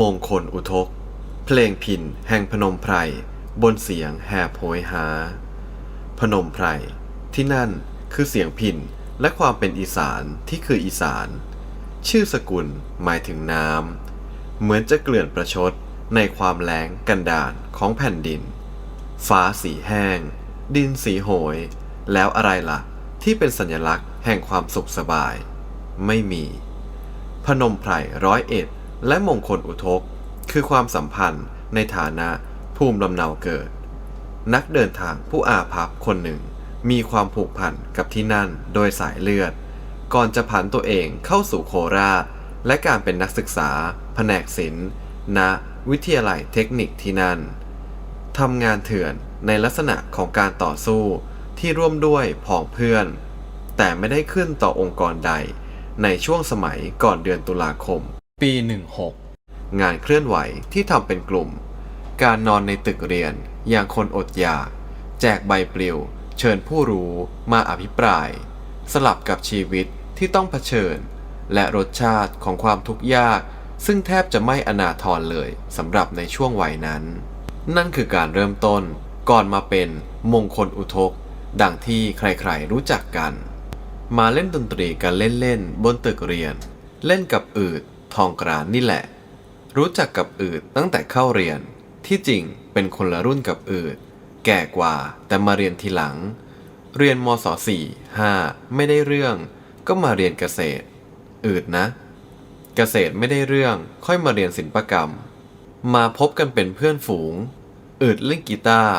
มงคลอุทก เพลงพินแห่งพนมไพร บนเสียงแห่โหยหา พนมไพร ที่นั่นคือเสียงพินและความเป็นอีสานที่คืออีสาน ชื่อสกุลหมายถึงน้ำ เหมือนจะเกลื่อนประชดในความแล้งกันดารของแผ่นดิน ฟ้าสีแห้ง ดินสีโหย แล้วอะไรล่ะ ที่เป็นสัญลักษณ์แห่งความสุขสบาย ไม่มี พนมไพรร้อยเอ็ด และมงคลอุทกคือความสัมพันธ์ในฐานะภูมิลำเนาเกิด นักเดินทางผู้อาภัพคนหนึ่ง มีความผูกพันกับที่นั่นโดยสายเลือด ก่อนจะผันตัวเองเข้าสู่โคราช และการเป็นนักศึกษา แผนกศิลป์ณวิทยาลัยเทคนิคที่นั่นทำงานเถื่อนในลักษณะของการต่อสู้ที่ร่วมด้วยผองเพื่อน แต่ไม่ได้ขึ้นต่อองค์กรใดในช่วงสมัยก่อนเดือนตุลาคม ปี 16 งานเคลื่อนไหวที่ทำเป็นกลุ่ม การนอนในตึกเรียน อย่างคนอดอยาก แจกใบปลิว เชิญผู้รู้มาอภิปราย สลับกับชีวิตที่ต้องเผชิญ และรสชาติของความทุกข์ยาก ซึ่งแทบจะไม่อนาทรเลยสำหรับในช่วงวัยนั้น นั่นคือการเริ่มต้นก่อนมาเป็นมงคลอุทก ดังที่ใครๆรู้จักกัน มาเล่นดนตรีกันเล่นๆบนตึกเรียน เล่นกับอืด ทองกรานนี่แหละ รู้จักกับอืดตั้งแต่เข้าเรียน ที่จริงเป็นคนละรุ่นกับอืด แก่กว่าแต่มาเรียนทีหลัง เรียนมศ4 5 ไม่ได้เรื่อง ก็มาเรียนเกษตร อืดนะ เกษตรไม่ได้เรื่องค่อยมาเรียนศิลปกรรม มาพบกันเป็นเพื่อนฝูง อืดเล่นกีตาร์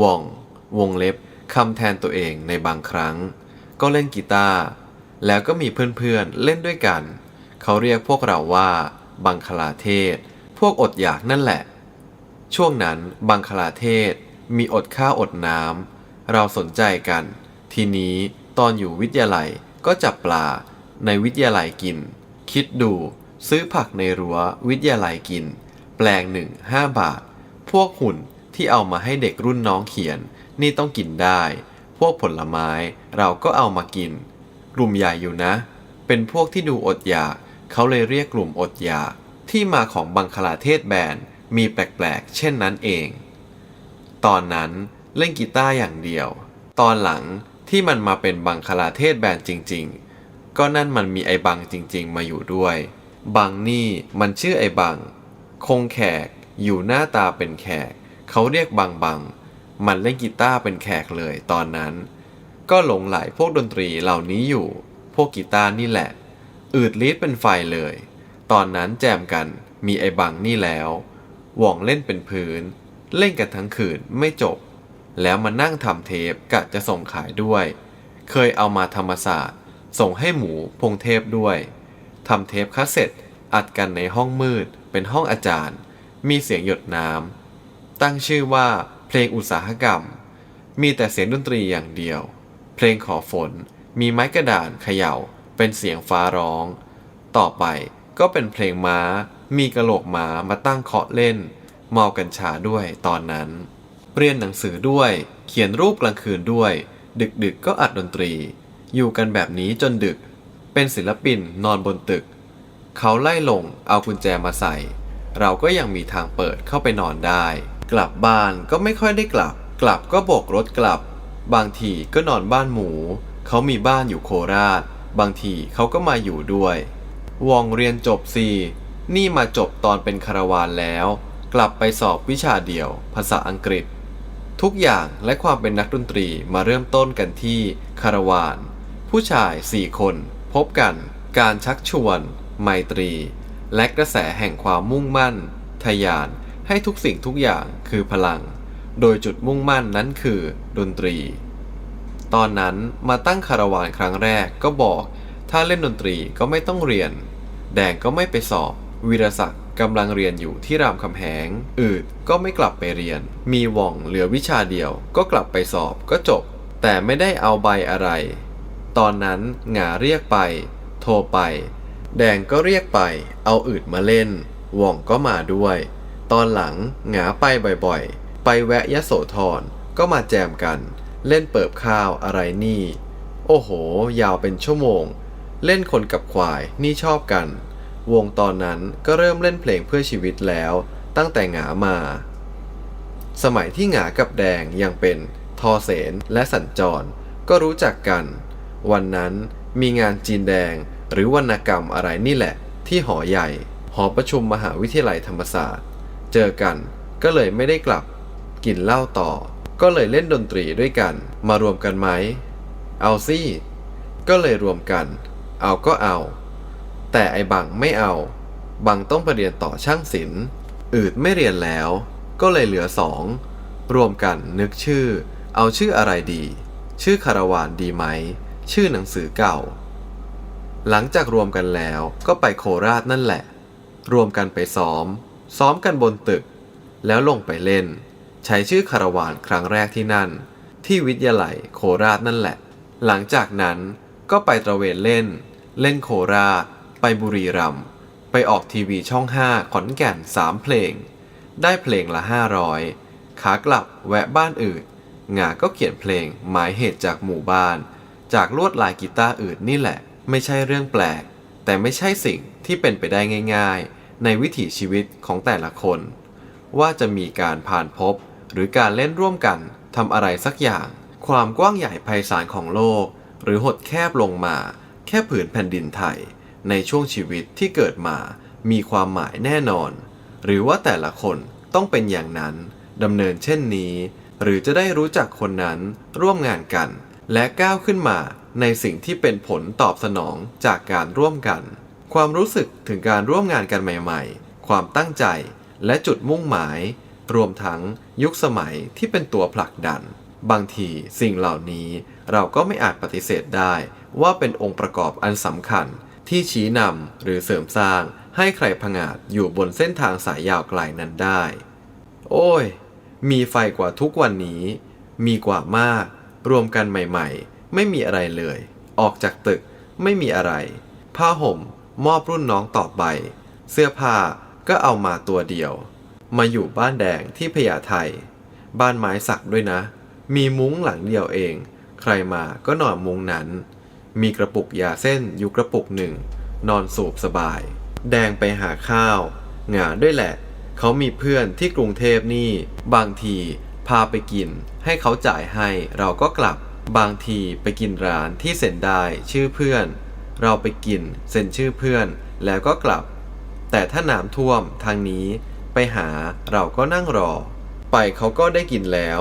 ว่อง วงเล็บคำแทนตัวเองในบางครั้ง ก็เล่นกีตาร์แล้วก็มีเพื่อนๆเล่นด้วยกัน เขาเรียกพวกเราว่า บังคลาเทศ พวกอดอยากนั่นแหละ ช่วงนั้นบังคลาเทศมีอดข้าวอดน้ำเราสนใจกัน ทีนี้ตอนอยู่วิทยาลัยก็จับปลาในวิทยาลัยกิน คิดดู ซื้อผักในรั้ววิทยาลัยกิน แปลงหนึ่งห้าบาท พวกหุ่นที่เอามาให้เด็กรุ่นน้องเขียน นี่ต้องกินได้ พวกผลไม้เราก็เอามากิน กลุ่มใหญ่อยู่นะ เป็นพวกที่ดูอดอยาก เขาเลยเรียกกลุ่มอดอยากที่มาของบังคลาเทศแบนมีแปลกๆ เช่นนั้นเอง ตอนนั้นเล่นกีตาร์อย่างเดียว ตอนหลังที่มันมาเป็นบังคลาเทศแบนจริง ๆ ก็นั่นมันมีไอ้บังจริง ๆ มาอยู่ด้วย บังนี่มันชื่อไอ้บัง คงแขกอยู่หน้าตาเป็นแขก เขาเรียกบังบัง มันเล่นกีตาร์เป็นแขกเลยตอนนั้น ก็หลงไหลพวกดนตรีเหล่านี้อยู่ พวกกีตาร์นี่แหละ อืดลิดเป็นไฟเลย ตอนนั้นแจมกันมีไอ้บังนี่แล้วหว่องเล่นเป็นพื้น เล่นกันทั้งคืนไม่จบ แล้วมานั่งทำเทปกะจะส่งขายด้วย เคยเอามาธรรมศาสตร์ ส่งให้หมูพงเทพด้วยทำเทปคาสเซ็ตอัดกันในห้องมืดเป็นห้องอาจารย์ มีเสียงหยดน้ำตั้งชื่อว่าเพลงอุตสาหกรรม มีแต่เสียงดนตรีอย่างเดียว เพลงขอฝน มีไม้กระดานเขย่า เป็นเสียงฟ้าร้อง ต่อไปก็เป็นเพลงม้า มีกระโหลกม้ามาตั้งเคาะเล่น เมากัญชาด้วยตอนนั้น เรียนหนังสือด้วย เขียนรูปกลางคืนด้วย ดึกๆก็อัดดนตรี อยู่กันแบบนี้จนดึก เป็นศิลปินนอนบนตึก เขาไล่ลงเอากุญแจมาใส่ เราก็ยังมีทางเปิดเข้าไปนอนได้ กลับบ้านก็ไม่ค่อยได้กลับ กลับก็โบกรถกลับ บางทีก็นอนบ้านหมู เขามีบ้านอยู่โคราช บางทีเขาก็มาอยู่ด้วย วองเรียนจบซีนี่มาจบตอนเป็นคารวานแล้ว กลับไปสอบวิชาเดียว ภาษาอังกฤษ ทุกอย่างและความเป็นนักดนตรีมาเริ่มต้นกันที่คารวาน ผู้ชายสี่คน พบกัน การชักชวน ไมตรี และกระแสแห่งความมุ่งมั่นทะยานให้ทุกสิ่งทุกอย่างคือพลัง โดยจุดมุ่งมั่นนั้นคือ ดนตรี ตอนนั้นมาตั้งคาราวานครั้งแรกก็บอก ถ้าเล่นดนตรีก็ไม่ต้องเรียน แดงก็ไม่ไปสอบ วีรศักดิ์กำลังเรียนอยู่ที่รามคำแหง อืดก็ไม่กลับไปเรียน มีว่องเหลือวิชาเดียว ก็กลับไปสอบก็จบ แต่ไม่ได้เอาใบอะไร ตอนนั้นหงาเรียกไป โทรไป แดงก็เรียกไป เอาอืดมาเล่นว่องก็มาด้วย ตอนหลังหงาไปบ่อยๆ ไปแวะยะโสธรก็มาแจมกัน เล่นเปิบข้าวอะไรนี่ โอ้โห ยาวเป็นชั่วโมง เล่นคนกับควายนี่ชอบกัน วงตอนนั้นก็เริ่มเล่นเพลงเพื่อชีวิตแล้ว ตั้งแต่หงามา สมัยที่หงากับแดงยังเป็นทอเสนและสัญจร ก็รู้จักกัน วันนั้นมีงานจีนแดงหรือวรรณกรรมอะไรนี่แหละ ที่หอใหญ่ หอประชุมมหาวิทยาลัยธรรมศาสตร์ เจอกันก็เลยไม่ได้กลับ กินเหล้าต่อ ก็เลยเล่นดนตรีด้วยกัน มารวมกันไหม เอาสิ ก็เลยรวมกัน เอาก็เอา แต่ไอ้บังไม่เอา บังต้องไปเรียนต่อช่างศิลป์ อืดไม่เรียนแล้ว ก็เลยเหลือสอง รวมกันนึกชื่อ เอาชื่ออะไรดี ชื่อคาราวานดีไหม ชื่อหนังสือเก่า หลังจากรวมกันแล้วก็ไปโคราชนั่นแหละ รวมกันไปซ้อม ซ้อมกันบนตึก แล้วลงไปเล่น ใช้ชื่อคาราวานครั้งแรกที่นั่น ที่วิทยาลัยโคราชนั่นแหละ หลังจากนั้นก็ไปตระเวนเล่น เล่นโคราช ไปบุรีรัมย์ไปออกทีวีช่อง 5 ขอนแก่น 3 เพลง ได้เพลงละ 500 ขากลับแวะบ้านอื่นงาก็เขียนเพลงหมายเหตุจากหมู่บ้าน จากลวดลายกีตาร์อื่นนี่แหละ ไม่ใช่เรื่องแปลก แต่ไม่ใช่สิ่งที่เป็นไปได้ง่าย ๆ ในวิถีชีวิตของแต่ละคน ว่าจะมีการผ่านพบ หรือการเล่นร่วมกันทำอะไรสักอย่าง ความกว้างใหญ่ไพศาลของโลก หรือหดแคบลงมา แค่ผืนแผ่นดินไทย ในช่วงชีวิตที่เกิดมา มีความหมายแน่นอน หรือว่าแต่ละคนต้องเป็นอย่างนั้นดำเนินเช่นนี้ หรือจะได้รู้จักคนนั้นร่วมงานกัน และก้าวขึ้นมาในสิ่งที่เป็นผลตอบสนองจากการร่วมกัน ความรู้สึกถึงการร่วมงานกันใหม่ ๆ ความตั้งใจและจุดมุ่งหมาย รวมทั้ง ยุคสมัยที่เป็นตัวผลักดัน บางทีสิ่งเหล่านี้เราก็ไม่อาจปฏิเสธได้ว่าเป็นองค์ประกอบอันสำคัญที่ชี้นำหรือเสริมสร้างให้ใครผงาดอยู่บนเส้นทางสายยาวไกลนั้นได้ โอ้ย มีไฟกว่าทุกวันนี้ มีกว่ามาก รวมกันใหม่ๆ ไม่มีอะไรเลย ออกจากตึกไม่มีอะไร ผ้าห่มมอบรุ่นน้องต่อไป เสื้อผ้าก็เอามาตัวเดียว มาอยู่บ้านแดงที่พญาไทบ้านไม้สักด้วยนะ มีมุ้งหลังเดียวเอง ใครมาก็นอนมุ้งนั้น มีกระปุกยาเส้นอยู่กระปุกหนึ่ง นอนสูบสบาย แดงไปหาข้าวหงาด้วยแหละ เขามีเพื่อนที่กรุงเทพนี่ บางทีพาไปกิน ให้เขาจ่ายให้เราก็กลับ บางทีไปกินร้านที่เซ็นได้ชื่อเพื่อน เราไปกินเซ็นชื่อเพื่อนแล้วก็กลับ แต่ถ้าน้ำท่วมทางนี้ ไปหาเราก็นั่งรอ ไปเขาก็ได้กินแล้ว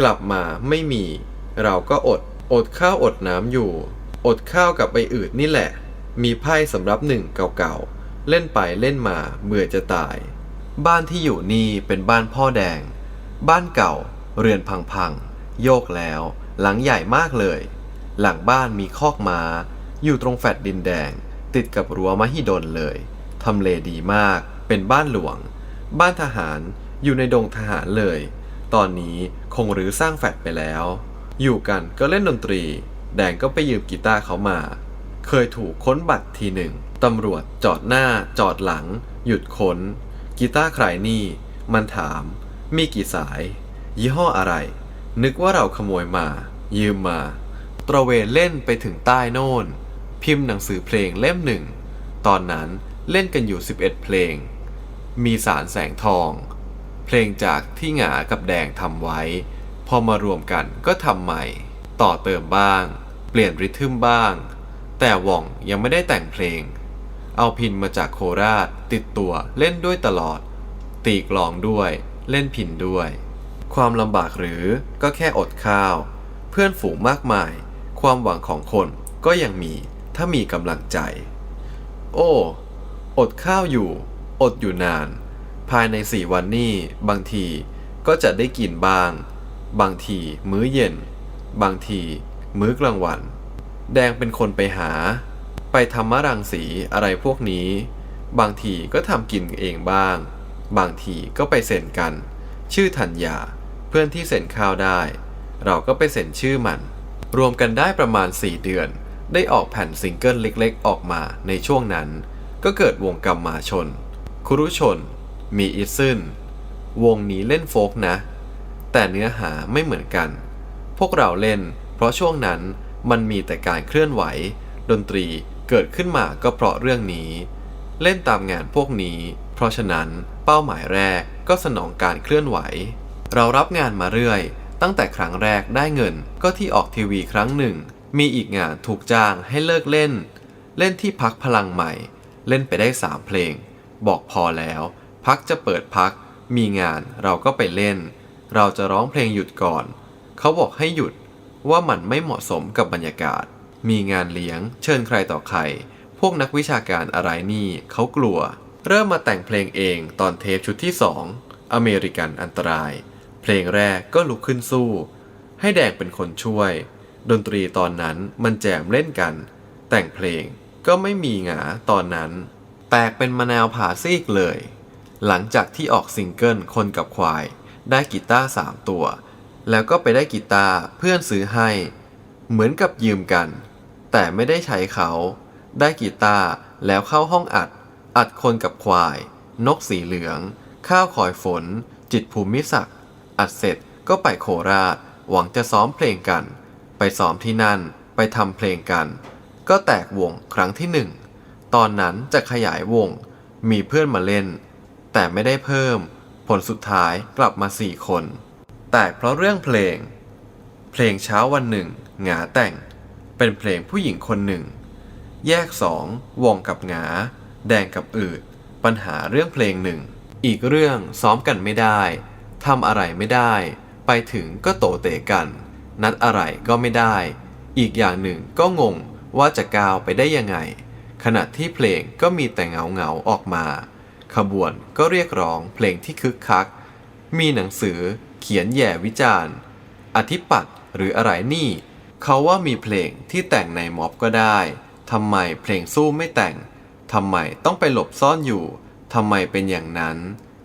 กลับมาไม่มี เราก็อด อดข้าวอดน้ำอยู่ อดข้าวกับไปอืดนี่แหละ มีไพ่สำรับหนึ่งเก่าๆ เล่นไปเล่นมาเบื่อจะตาย บ้านที่อยู่นี่เป็นบ้านพ่อแดง บ้านเก่า เรือนพังๆ โยกแล้ว หลังใหญ่มากเลย หลังบ้านมีคอกม้า อยู่ตรงแฟดดินแดง ติดกับรั้วมหิดลเลยทำเลดีมาก เป็นบ้านหลวง บ้านทหารอยู่ในดงทหารเลย ตอนนี้คงรื้อสร้างแฟดไปแล้ว อยู่กันก็เล่นดนตรี แดงก็ไปยืมกีตาร์เขามา เคยถูกค้นบัตรทีหนึ่งตำรวจจอดหน้า จอดหลัง หยุดค้น กีตาร์ใครนี่ มันถาม มีกี่สาย ยี่ห้ออะไร นึกว่าเราขโมยมา ยืมมา ตระเวนเล่นไปถึงใต้โน่น พิมพ์หนังสือเพลงเล่มหนึ่ง ตอนนั้นเล่นกันอยู่ 11 เพลง มีสารแสงทอง เพลงจากที่หงากับแดงทำไว้ พอมารวมกันก็ทำใหม่ ต่อเติมบ้าง เปลี่ยนริทึมบ้าง แต่ว่องยังไม่ได้แต่งเพลง เอาพินมาจากโคราช ติดตัวเล่นด้วยตลอด ตีกลองด้วย เล่นพินด้วย ความลำบากหรือก็แค่อดข้าว เพื่อนฝูงมากมาย ความหวังของคนก็ยังมีถ้ามีกำลังใจ โอ้ อดข้าวอยู่ อดอยู่นาน ภายในสี่วันนี่บางทีก็จะได้กินบ้าง บางทีมื้อเย็น บางที มื้อกลางวัน แดงเป็นคนไปหา ไปทำมะรังสีอะไรพวกนี้ บางทีก็ทำกินเองบ้าง บางทีก็ไปเซ็นกัน ชื่อธัญญาเพื่อนที่เซ็นข้าวได้ เราก็ไปเซ็นชื่อมัน รวมกันได้ประมาณ 4 เดือน ได้ออกแผ่นซิงเกิลเล็กๆ ออกมาในช่วงนั้น ก็เกิดวงกรรมมาชน คุรุชน มีอิซึนวงนี้เล่นโฟกนะ แต่เนื้อหาไม่เหมือนกัน พวกเราเล่น เพราะช่วงนั้นมันมีแต่การเคลื่อนไหว ดนตรีเกิดขึ้นมาก็เพราะเรื่องนี้ เล่นตามงานพวกนี้ เพราะฉะนั้นเป้าหมายแรกก็สนองการเคลื่อนไหว เรารับงานมาเรื่อย ตั้งแต่ครั้งแรกได้เงินก็ที่ออกทีวีครั้งหนึ่ง มีอีกงานถูกจ้างให้เลิกเล่น เล่นที่พักพลังใหม่ เล่นไปได้สามเพลง บอกพอแล้ว พักจะเปิดพัก มีงานเราก็ไปเล่น เราจะร้องเพลงหยุดก่อน เขาบอกให้หยุดว่ามันไม่เหมาะสมกับบรรยากาศ มีงานเลี้ยง เชิญใครต่อใคร พวกนักวิชาการอะไรนี่เขากลัว เริ่มมาแต่งเพลงเองตอนเทปชุดที่2อเมริกันอันตราย เพลงแรกก็ลุกขึ้นสู้ ให้แดงเป็นคนช่วย ดนตรีตอนนั้นมันแจมเล่นกัน แต่งเพลงก็ไม่มีหงาตอนนั้น แตกเป็นมะนาวผ่าซีกเลย หลังจากที่ออกซิงเกิลคนกับควาย ได้กีตาร์สามตัว แล้วก็ไปได้กีตาร์เพื่อนซื้อให้ เหมือนกับยืมกัน แต่ไม่ได้ใช้เขา ได้กีตาร์แล้วเข้าห้องอัด อัดคนกับควาย นกสีเหลือง ข้าวคอยฝน จิตภูมิศักดิ์อัดเสร็จก็ไปโคราช หวังจะซ้อมเพลงกัน ไปซ้อมที่นั่น ไปทำเพลงกัน ก็แตกวงครั้งที่หนึ่ง ตอนนั้นจะขยายวง มีเพื่อนมาเล่น แต่ไม่ได้เพิ่ม ผลสุดท้ายกลับมาสี่คน แตกเพราะเรื่องเพลง เพลงเช้าวันหนึ่งหงาแต่ง เป็นเพลงผู้หญิงคนหนึ่ง แยกสองวงกับหงา แดงกับอืด ปัญหาเรื่องเพลงหนึ่ง อีกเรื่องซ้อมกันไม่ได้ทำอะไรไม่ได้ ไปถึงก็โตเตะกัน นัดอะไรก็ไม่ได้ อีกอย่างหนึ่งก็งงว่าจะก้าวไปได้ยังไง ขณะที่เพลงก็มีแต่เงาเงาๆออกมา ขบวนก็เรียกร้องเพลงที่คึกคัก มีหนังสือเขียนแย่วิจารณ์ อธิปัตย์หรืออะไรนี่ เขาว่ามีเพลงที่แต่งในม็อบก็ได้ทำไมเพลงสู้ไม่แต่งทำไมต้องไปหลบซ่อนอยู่ทำไมเป็นอย่างนั้น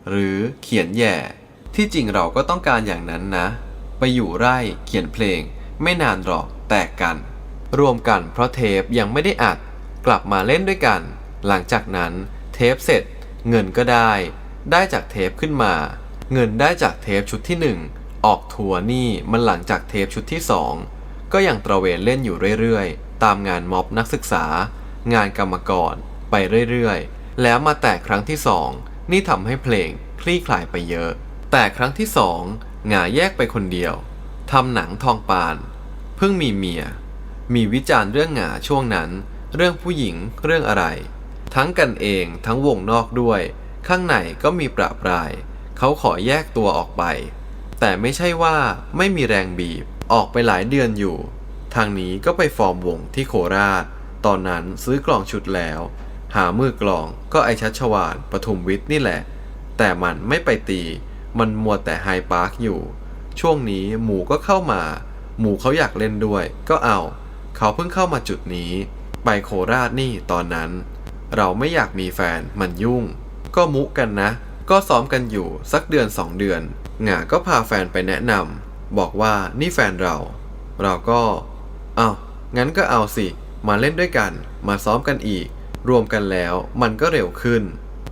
หรือเขียนแย่ ที่จริงเราก็ต้องการอย่างนั้นนะ ไปอยู่ไร่เขียนเพลง ไม่นานหรอกแตกกัน รวมกันเพราะเทปยังไม่ได้อัด กลับมาเล่นด้วยกัน หลังจากนั้นเทปเสร็จ เงินก็ได้ ได้จากเทปขึ้นมา เงินได้จากเทปชุดที่หนึ่งออกทัวร์นี่มันหลังจากเทปชุดที่สองก็ยังตระเวนเล่นอยู่เรื่อยๆ ตามงานม็อบนักศึกษา งานกรรมกรไปเรื่อยๆ แล้วมาแตกครั้งที่สองนี่ทำให้เพลงคลี่คลายไปเยอะ แต่ครั้งที่สองหงาแยกไปคนเดียวทำหนังทองปาน เพิ่งมีเมีย มีวิจารณ์เรื่องหงาช่วงนั้น เรื่องผู้หญิงเรื่องอะไร ทั้งกันเองทั้งวงนอกด้วย ข้างในก็มีประปราย เขาขอแยกตัวออกไป แต่ไม่ใช่ว่าไม่มีแรงบีบออกไปหลายเดือนอยู่ ทางนี้ก็ไปฟอร์มวงที่โคราช ตอนนั้นซื้อกล่องชุดแล้ว หามือกล่องก็ไอชัชวานปทุมวิทย์นี่แหละ แต่มันไม่ไปตี มันมัวแต่ไฮปาร์คอยู่ ช่วงนี้หมูก็เข้ามา หมูเขาอยากเล่นด้วย ก็เอา เขาเพิ่งเข้ามาจุดนี้ ไปโคราชนี่ตอนนั้น เราไม่อยากมีแฟนมันยุ่ง ก็มุกันนะ ก็ซ้อมกันอยู่สักเดือนสองเดือนหงาก็พาแฟนไปแนะนำบอกว่านี่แฟนเรา เราก็เอาวงั้นก็เอาสิ มาเล่นด้วยกัน มาซ้อมกันอีก รวมกันแล้วมันก็เร็วขึ้น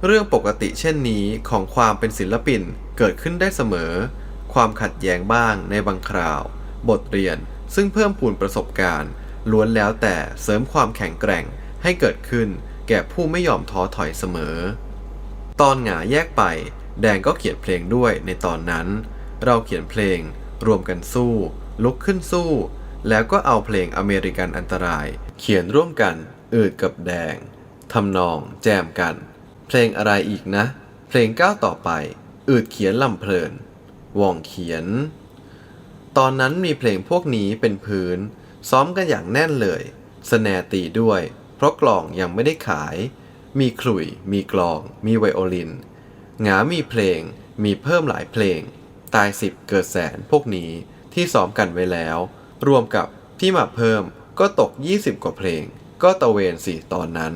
เรื่องปกติเช่นนี้ของความเป็นศิลปินเกิดขึ้นได้เสมอ ความขัดแย้งบ้างในบางคราว บทเรียนซึ่งเพิ่มพูนประสบการณ์ ล้วนแล้วแต่เสริมความแข็งแกร่งให้เกิดขึ้นแก่ผู้ไม่ยอมท้อถอยเสมอ ตอนหงาแยกไป แดงก็เขียนเพลงด้วยในตอนนั้น เราเขียนเพลง รวมกันสู้ ลุกขึ้นสู้ แล้วก็เอาเพลงอเมริกันอันตราย เขียนร่วมกัน อืดกับแดงทำนอง แจมกัน เพลงอะไรอีกนะ เพลงก้าวต่อไป อืดเขียนลำเพลินว่องเขียน ตอนนั้นมีเพลงพวกนี้เป็นพื้น ซ้อมกันอย่างแน่นเลย สแนตีด้วย เพราะกลองยังไม่ได้ขาย มีขลุ่ย มีกลอง มีไวโอลิน หงามีเพลง มีเพิ่มหลายเพลง ตายสิบเกิดแสนพวกนี้ที่ซ้อมกันไว้แล้ว รวมกับที่มาเพิ่มก็ตก 20 กว่าเพลง ก็ตะเวนสิตอนนั้น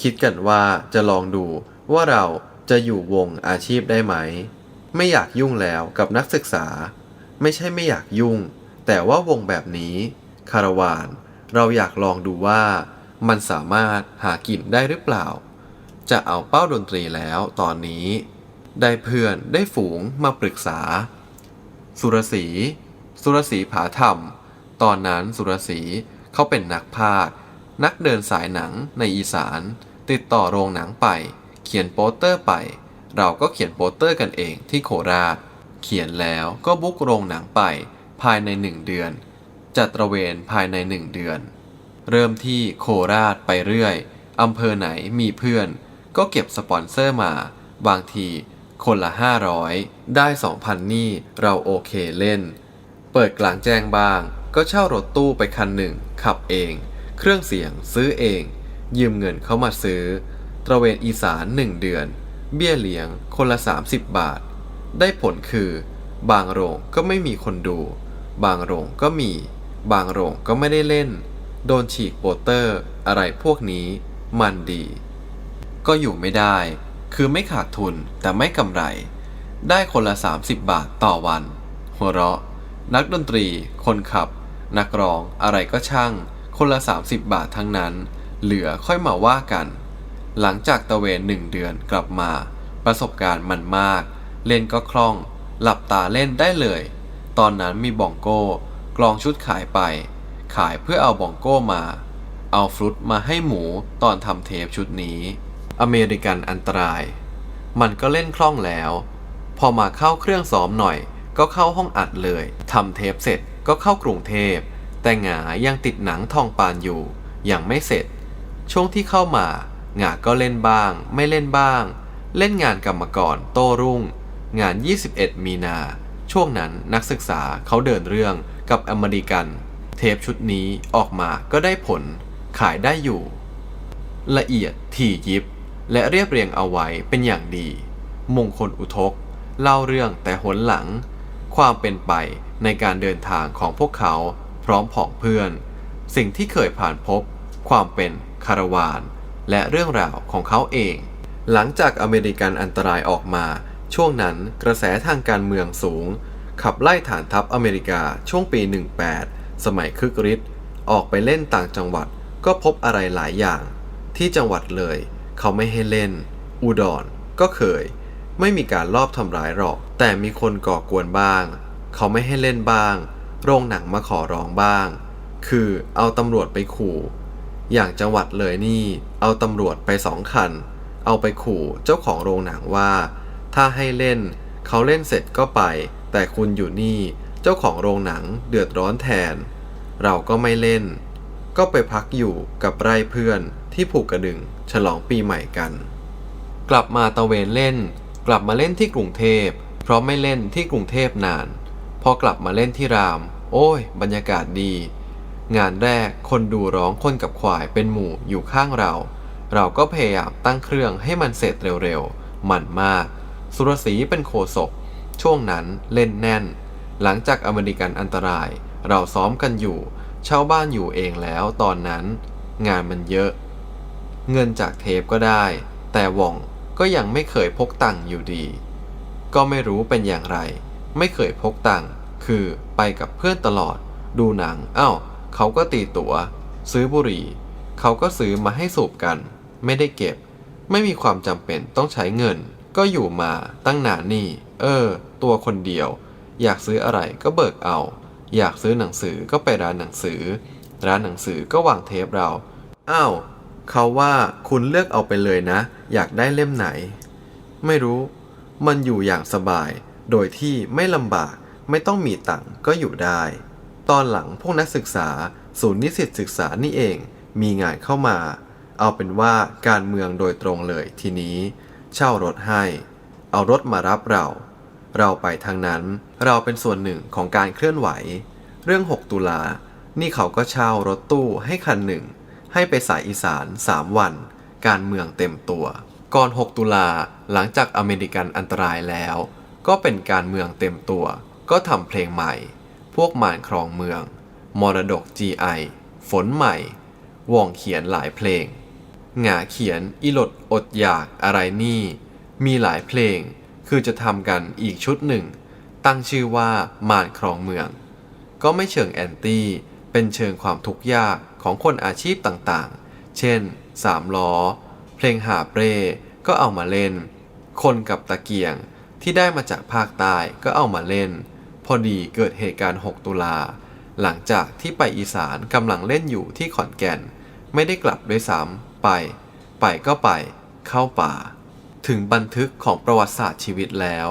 คิดกันว่าจะลองดูว่าเราจะอยู่วงอาชีพได้ไหม ไม่อยากยุ่งแล้วกับนักศึกษา ไม่ใช่ไม่อยากยุ่ง แต่ว่าวงแบบนี้ คาราวาน เราอยากลองดูว่า มันสามารถหากินได้หรือเปล่า จะเอาเป้าดนตรีแล้วตอนนี้ ได้เพื่อนได้ฝูงมาปรึกษา สุรศรีสุรศรีผาธรรม ตอนนั้นสุรศรีเขาเป็นนักพากนักเดินสายหนังในอีสาน ติดต่อโรงหนังไป เขียนโปสเตอร์ไป เราก็เขียนโปสเตอร์กันเองที่โคราช เขียนแล้วก็บุ๊กโรงหนังไป ภายในหนึ่งเดือน จัดตระเวนภายในหนึ่งเดือน เริ่มที่โคราชไปเรื่อยอำเภอไหนมีเพื่อน ก็เก็บสปอนเซอร์มา บางทีคนละ 500 ได้ 2,000 นี่เราโอเคเล่น เปิดกลางแจ้งบ้าง ก็เช่ารถตู้ไปคันหนึ่ง ขับเอง เครื่องเสียงซื้อเอง ยืมเงินเขามาซื้อ ตระเวนอีสานหนึ่งเดือน เบี้ยเลี้ยงคนละ 30 บาท ได้ผลคือ บางโรงก็ไม่มีคนดู บางโรงก็มี บางโรงก็ไม่ได้เล่น โดนฉีกโปสเตอร์ อะไรพวกนี้ มันดี ก็อยู่ไม่ได้ คือไม่ขาดทุนแต่ไม่กำไร ได้คนละ 30 บาทต่อวัน หัวเราะ นักดนตรี คนขับ นักร้องอะไรก็ช่าง คนละ 30 บาททั้งนั้น เหลือค่อยมาว่ากัน หลังจากตะเวนหนึ่งเดือนกลับมา ประสบการณ์มันมาก เล่นก็คล่อง หลับตาเล่นได้เลย ตอนนั้นมีบองโก้ กลองชุดขายไป ขายเพื่อเอาบองโก้มา เอาฟรุตมาให้หมูตอนทำเทปชุดนี้ อเมริกันอันตราย มันก็เล่นคล่องแล้ว พอมาเข้าเครื่องซ้อมหน่อย ก็เข้าห้องอัดเลยทำเทปเสร็จก็เข้ากรุงเทพ แต่หงายังติดหนังทองปานอยู่ยังไม่เสร็จ ช่วงที่เข้ามาหงาก็เล่นบ้าง ไม่เล่นบ้าง เล่นงานกรรมกรโต้รุ่ง งาน 21 มีนา ช่วงนั้นนักศึกษาเขาเดินเรื่องกับอเมริกัน เทปชุดนี้ออกมาก็ได้ผลขายได้อยู่ ละเอียดถี่ยิบ และเรียบเรียงเอาไว้เป็นอย่างดี มงคลอุทก เล่าเรื่องแต่หนหลัง ความเป็นไปในการเดินทางของพวกเขาพร้อมผองเพื่อน สิ่งที่เคยผ่านพบ ความเป็นคาราวานและเรื่องราวของเขาเอง หลังจากอเมริกันอันตรายออกมา ช่วงนั้นกระแสทางการเมืองสูง ขับไล่ฐานทัพอเมริกาช่วงปี 18 สมัยคึกฤทธิ์ออกไปเล่นต่างจังหวัดก็พบอะไรหลายอย่าง ที่จังหวัดเลย เขาไม่ให้เล่น อุดรก็เคย ไม่มีการลอบทำร้ายหรอก แต่มีคนก่อกวนบ้าง เขาไม่ให้เล่นบ้าง โรงหนังมาขอร้องบ้าง คือเอาตำรวจไปขู่ อย่างจังหวัดเลยนี่ เอาตำรวจไปสองคัน เอาไปขู่เจ้าของโรงหนังว่า ถ้าให้เล่น เขาเล่นเสร็จก็ไป แต่คุณอยู่นี่ เจ้าของโรงหนังเดือดร้อนแทน เราก็ไม่เล่น ก็ไปพักอยู่กับไร่เพื่อนที่ผูกกระดึงฉลองปีใหม่กัน กลับมาตะเวนเล่น กลับมาเล่นที่กรุงเทพ เพราะไม่เล่นที่กรุงเทพนาน พอกลับมาเล่นที่ราม โอ้ย บรรยากาศดี งานแรกคนดูร้องคนกับควายเป็นหมู่อยู่ข้างเรา เราก็พยายามตั้งเครื่องให้มันเสร็จเร็วๆ มันมาก สุรศรีเป็นโคศก ช่วงนั้นเล่นแน่น หลังจากอเมริกันอันตราย เราซ้อมกันอยู่ เช่าบ้านอยู่เองแล้วตอนนั้น งานมันเยอะ เงินจากเทปก็ได้ แต่ว่องก็ยังไม่เคยพกตังค์อยู่ดี ก็ไม่รู้เป็นอย่างไร ไม่เคยพกตังค์คือไปกับเพื่อนตลอด ดูหนังอ้าวเขาก็ตีตัว๋ว ซื้อบุหรี่ เขาก็ซื้อมาให้สูบกัน ไม่ได้เก็บ ไม่มีความจำเป็นต้องใช้เงิน ก็อยู่มาตั้งนานนี่ เออ ตัวคนเดียว อยากซื้ออะไรก็เบิกเอา อยากซื้อหนังสือก็ไปร้านหนังสือ ร้านหนังสือก็วางเทปเรา อ้าวเขาว่าคุณเลือกเอาไปเลยนะ อยากได้เล่มไหน ไม่รู้ มันอยู่อย่างสบาย โดยที่ไม่ลำบาก ไม่ต้องมีตังค์ก็อยู่ได้ ตอนหลังพวกนักศึกษา ศูนย์นิสิตศึกษานี่เอง มีงานเข้ามา เอาเป็นว่าการเมืองโดยตรงเลยทีนี้ เช่ารถให้ เอารถมารับเรา เราไปทางนั้น เราเป็นส่วนหนึ่งของการเคลื่อนไหว เรื่อง 6 ตุลา นี่เขาก็เช่ารถตู้ให้คันหนึ่ง ให้ไปสายอีสาน 3 วัน การเมืองเต็มตัว ก่อน 6 ตุลาหลังจากอเมริกันอันตรายแล้ว ก็เป็นการเมืองเต็มตัว ก็ทำเพลงใหม่ พวกมารครองเมือง มรดก GI ฝนใหม่ว่องเขียนหลายเพลง หงาเขียนอีหลดอดอยากอะไรนี่ มีหลายเพลง คือจะทำกันอีกชุดหนึ่ง ตั้งชื่อว่ามารครองเมือง ก็ไม่เชิงแอนตี้ เป็นเชิงความทุกข์ยากของคนอาชีพต่างๆ เช่นสามล้อ เพลงหาเปรก็เอามาเล่น คนกับตะเกียงที่ได้มาจากภาคใต้ก็เอามาเล่น พอดีเกิดเหตุการณ์ 6 ตุลา หลังจากที่ไปอีสานกำลังเล่นอยู่ที่ขอนแก่น ไม่ได้กลับด้วยซ้ำ ไปไปก็ไป เข้าป่า ถึงบันทึกของประวัติศาสตร์ชีวิตแล้ว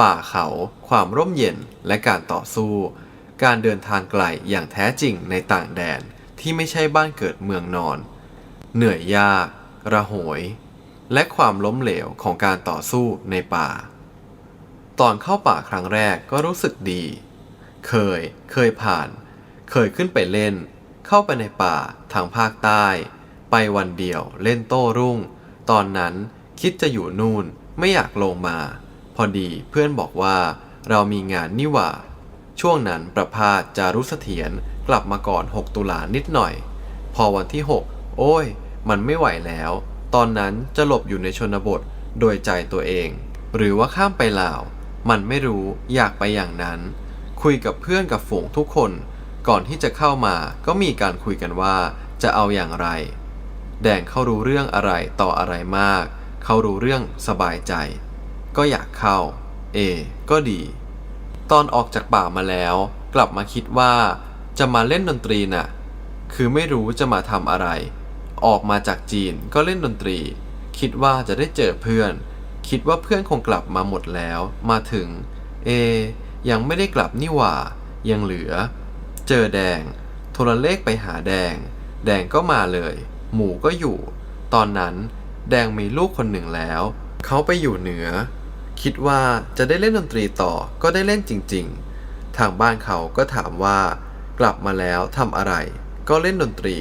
ป่าเขา ความร่มเย็นและการต่อสู้ การเดินทางไกลอย่างแท้จริงในต่างแดนที่ไม่ใช่บ้านเกิดเมืองนอน เหนื่อยยาก ระหวยและความล้มเหลวของการต่อสู้ในป่า ตอนเข้าป่าครั้งแรกก็รู้สึกดี เคย เคยผ่าน เคยขึ้นไปเล่น เข้าไปในป่าทางภาคใต้ ไปวันเดียวเล่นโต้รุ่ง ตอนนั้นคิดจะอยู่นู่นไม่อยากลงมา พอดีเพื่อนบอกว่า เรามีงานนี่หว่า ช่วงนั้นประพาสจารุเสถียรกลับมาก่อน 6 ตุลานิดหน่อย พอวันที่ 6 โอ้ย มันไม่ไหวแล้ว ตอนนั้นจะหลบอยู่ในชนบทโดยใจตัวเอง หรือว่าข้ามไปลาว มันไม่รู้อยากไปอย่างนั้น คุยกับเพื่อนกับฝูงทุกคน ก่อนที่จะเข้ามาก็มีการคุยกันว่าจะเอาอย่างไร แดงเขารู้เรื่องอะไรต่ออะไรมาก เขารู้เรื่องสบายใจ ก็อยากเข้า เอ ก็ดี ตอนออกจากป่ามาแล้ว กลับมาคิดว่า จะมาเล่นดนตรีน่ะ คือไม่รู้จะมาทำอะไร ออกมาจากจีนก็เล่นดนตรี คิดว่าจะได้เจอเพื่อน คิดว่าเพื่อนคงกลับมาหมดแล้ว มาถึง เอ ยังไม่ได้กลับนี่หว่า ยังเหลือ เจอแดง โทรเลขไปหาแดง แดงก็มาเลย หมูก็อยู่ ตอนนั้นแดงมีลูกคนหนึ่งแล้ว เขาไปอยู่เหนือ คิดว่าจะได้เล่นดนตรีต่อก็ได้เล่นจริง ๆ ทางบ้านเขาก็ถามว่า กลับมาแล้วทำอะไร ก็เล่นดนตรี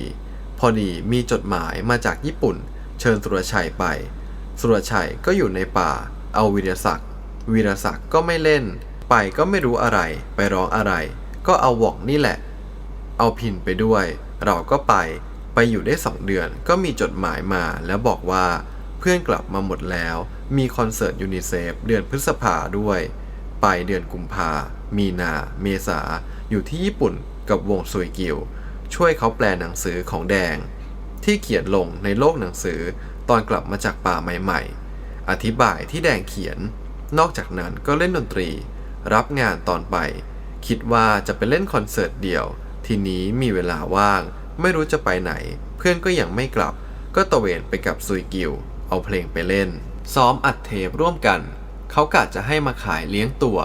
พอดีมีจดหมายมาจากญี่ปุ่น เชิญสุรชัยไป สุรชัยก็อยู่ในป่า เอาวีรศักดิ์วีรศักดิ์ก็ไม่เล่น ไปก็ไม่รู้อะไร ไปร้องอะไร ก็เอาวอกนี่แหละ เอาพินไปด้วย เราก็ไป ไปอยู่ได้สองเดือน ก็มีจดหมายมาแล้วบอกว่าเพื่อนกลับมาหมดแล้ว มีคอนเสิร์ตยูนิเซฟเดือนพฤษภาด้วย ไปเดือนกุมภา มีนา เมษา อยู่ที่ญี่ปุ่นกับวงซุยกิว ช่วยเขาแปลหนังสือของแดง ที่เขียนลงในโลกหนังสือตอนกลับมาจากป่าใหม่ ๆ อธิบายที่แดงเขียน นอกจากนั้นก็เล่นดนตรี รับงานตอนไป คิดว่าจะไปเล่นคอนเสิร์ตเดี่ยว ทีนี้มีเวลาว่าง ไม่รู้จะไปไหน เพื่อนก็ยังไม่กลับ ก็ตะเวนไปกับซุยกิว เอาเพลงไปเล่น ซ้อมอัดเทปร่วมกัน เขากะจะให้มาขายเลี้ยงตัว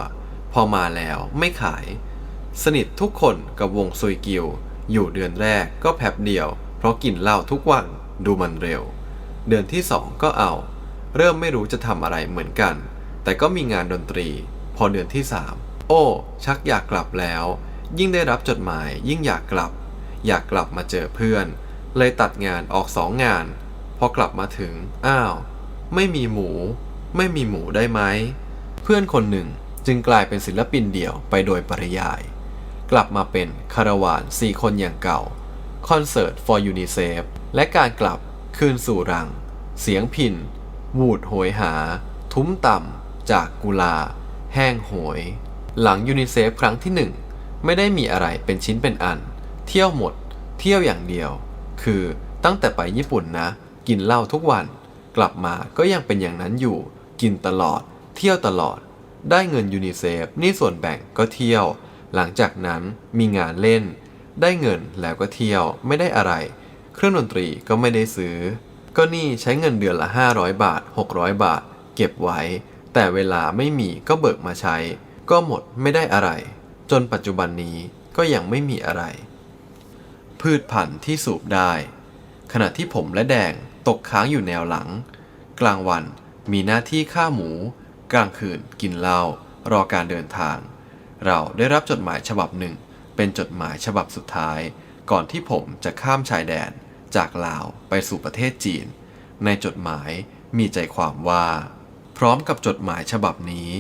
พอมาแล้วไม่ขาย สนิททุกคนกับวงซุยกิว อยู่เดือนแรกก็แพบเดียว เพราะกินเหล้าทุกวันดูมันเร็ว เดือนที่สองก็เอา เริ่มไม่รู้จะทำอะไรเหมือนกัน แต่ก็มีงานดนตรี พอเดือนที่สามโอ้ ชักอยากกลับแล้ว ยิ่งได้รับจดหมายยิ่งอยากกลับ อยากกลับมาเจอเพื่อน เลยตัดงานออกสองงาน พอกลับมาถึง อ้าว ไม่มีหมู ไม่มีหมูได้ไหม เพื่อนคนหนึ่งจึงกลายเป็นศิลปินเดี่ยวไปโดยปริยาย กลับมาเป็นคาราวานสี่คนอย่างเก่า คอนเสิร์ต for UNICEF และการกลับคืนสู่รัง เสียงพินวูดโหยหา ทุ้มต่ำจากกุลา แห้งโหย หลังยูนิเซฟครั้งที่หนึ่งไม่ได้มีอะไรเป็นชิ้นเป็นอัน เที่ยวหมด เที่ยวอย่างเดียว คือตั้งแต่ไปญี่ปุ่นนะ กินเหล้าทุกวัน กลับมาก็ยังเป็นอย่างนั้นอยู่ กินตลอด เที่ยวตลอด ได้เงินยูนิเซฟนี่ส่วนแบ่งก็เที่ยว หลังจากนั้นมีงานเล่น ได้เงินแล้วก็เที่ยวไม่ได้อะไร เครื่องดนตรีก็ไม่ได้ซื้อ ก็นี่ใช้เงินเดือนละ 500 บาท 600 บาท เก็บไว้ แต่เวลาไม่มีก็เบิกมาใช้ ก็หมดไม่ได้อะไร จนปัจจุบันนี้ก็ยังไม่มีอะไร พืชพันธุ์ที่สูบได้ ขณะที่ผมและแดงตกค้างอยู่แนวหลัง กลางวันมีหน้าที่ฆ่าหมู กลางคืนกินเหล้ารอการเดินทาง เราได้รับจดหมายฉบับหนึ่ง เป็นจดหมายฉบับสุดท้าย ก่อนที่ผมจะข้ามชายแดน จากลาวไปสู่ประเทศจีน ในจดหมายมีใจความว่า พร้อมกับจดหมายฉบับนี้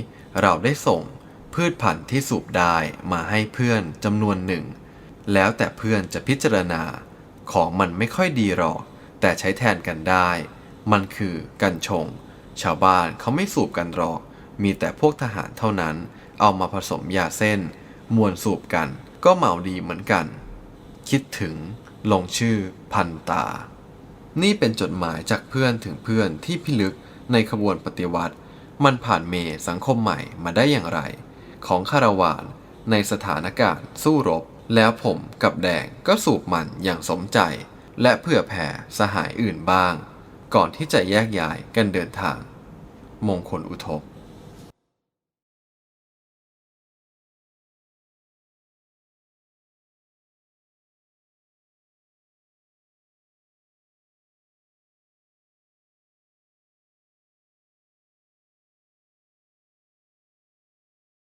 เราได้ส่งพืชพันธุ์ที่สูบได้มาให้เพื่อนจำนวนหนึ่ง แล้วแต่เพื่อนจะพิจารณา ของมันไม่ค่อยดีหรอก แต่ใช้แทนกันได้ มันคือกัญชง ชาวบ้านเขาไม่สูบกันหรอก มีแต่พวกทหารเท่านั้น เอามาผสมยาเส้น มวนสูบกันก็เมาดีเหมือนกัน คิดถึง ลงชื่อ พันตา นี่เป็นจดหมายจากเพื่อนถึงเพื่อนที่พิลึกในขบวนปฏิวัติ มันผ่านเมสังคมใหม่มาได้อย่างไร ของคาราวานในสถานการณ์สู้รบ แล้วผมกับแดงก็สูบมันอย่างสมใจ และเผื่อแผ่สหายอื่นบ้าง ก่อนที่จะแยกย้ายกันเดินทาง มงคลอุทก